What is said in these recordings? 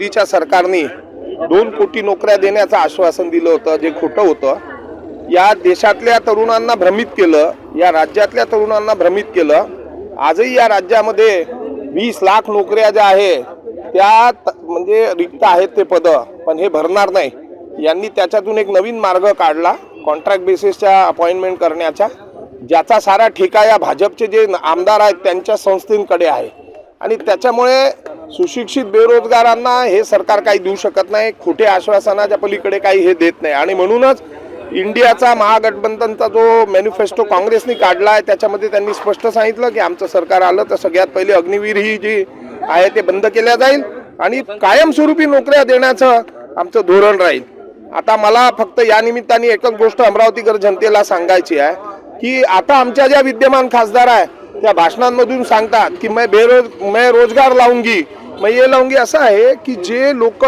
मोदीच्या सरकारने दोन कोटी नोकऱ्या देण्याचं आश्वासन दिलं होतं जे खोटं होतं. या देशातल्या तरुणांना भ्रमित केलं या राज्यातल्या तरुणांना भ्रमित केलं. आजही या राज्यामध्ये वीस लाख नोकऱ्या ज्या आहे त्या म्हणजे रिक्त आहेत ते पदं पण हे भरणार नाही. यांनी त्याच्यातून एक नवीन मार्ग काढला कॉन्ट्रॅक्ट बेसिसच्या अपॉइंटमेंट करण्याचा ज्याचा सारा ठेका या भाजपचे जे आमदार आहेत त्यांच्या संस्थेकडे आहे. आणि त्याच्यामुळे सुशिक्षित बेरोजगारांना हे सरकार काही देऊ शकत नाही खोटे आश्वासनाच्या पलीकडे काही हे देत नाही. आणि म्हणूनच इंडियाचा महागठबंधनचा जो मॅनिफेस्टो काँग्रेसने काढला आहे त्याच्यामध्ये त्यांनी स्पष्ट सांगितलं की आमचं सरकार आलं तर सगळ्यात पहिले अग्निवीर ही जी आहे ते बंद केल्या जाईल आणि कायमस्वरूपी नोकऱ्या देण्याचं आमचं धोरण राहील. आता मला फक्त या निमित्ताने एकच गोष्ट अमरावतीकर जनतेला सांगायची आहे की आता आमच्या ज्या विद्यमान खासदार आहे त्या भाषणांमधून सांगतात की मैं बेरोज मैं रोजगार लावूंगी मै ये लावूंगी असं आहे की जे लोक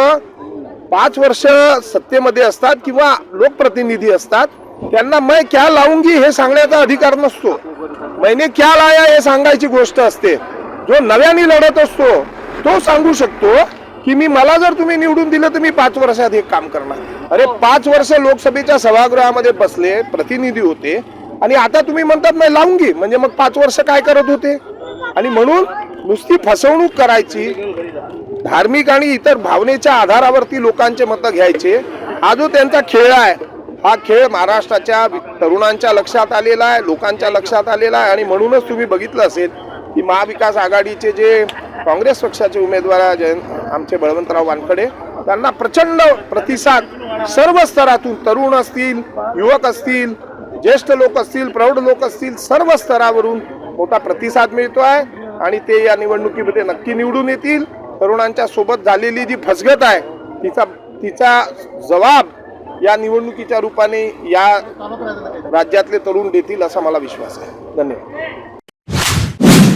पाच वर्ष सत्तेमध्ये असतात किंवा लोकप्रतिनिधी असतात त्यांना मैं क्या लावूंगी हे सांगण्याचा अधिकार नसतो. मैने क्या लाया हे सांगायची गोष्ट असते. जो नव्याने लढत असतो तो सांगू शकतो की मी मला जर तुम्ही निवडून दिलं तर मी पाच वर्षात हे काम करणार. अरे पाच वर्ष लोकसभेच्या सभागृहामध्ये बसले प्रतिनिधी होते आणि आता तुम्ही म्हणतात नाही घे. म्हणजे मग पाच वर्ष काय करत होते? आणि म्हणून नुसती फसवणूक करायची धार्मिक आणि इतर भावनेच्या आधारावरती लोकांचे मतं घ्यायचे. हा जो त्यांचा खेळ आहे हा खेळ महाराष्ट्राच्या तरुणांच्या लक्षात आलेला आहे लोकांच्या लक्षात आलेला आहे. आणि म्हणूनच तुम्ही बघितलं असेल की महाविकास आघाडीचे जे काँग्रेस पक्षाचे उमेदवार आहे, जयंत आमचे बळवंतराव वानखडे त्यांना प्रचंड प्रतिसाद सर्व स्तरातून तरुण असतील युवक असतील ज्येष्ठ लोक असतील प्रौढ लोक असतील सर्व स्तरावरून मोठा प्रतिसाद मिळतो आहे आणि ते या निवडणुकीमध्ये नक्की निवडून येतील. तरुणांच्या सोबत झालेली जी फसगत आहे तिचा तिचा जबाब या निवडणुकीच्या रूपाने या राज्यातले तरुण देतील असा मला विश्वास आहे. धन्यवाद.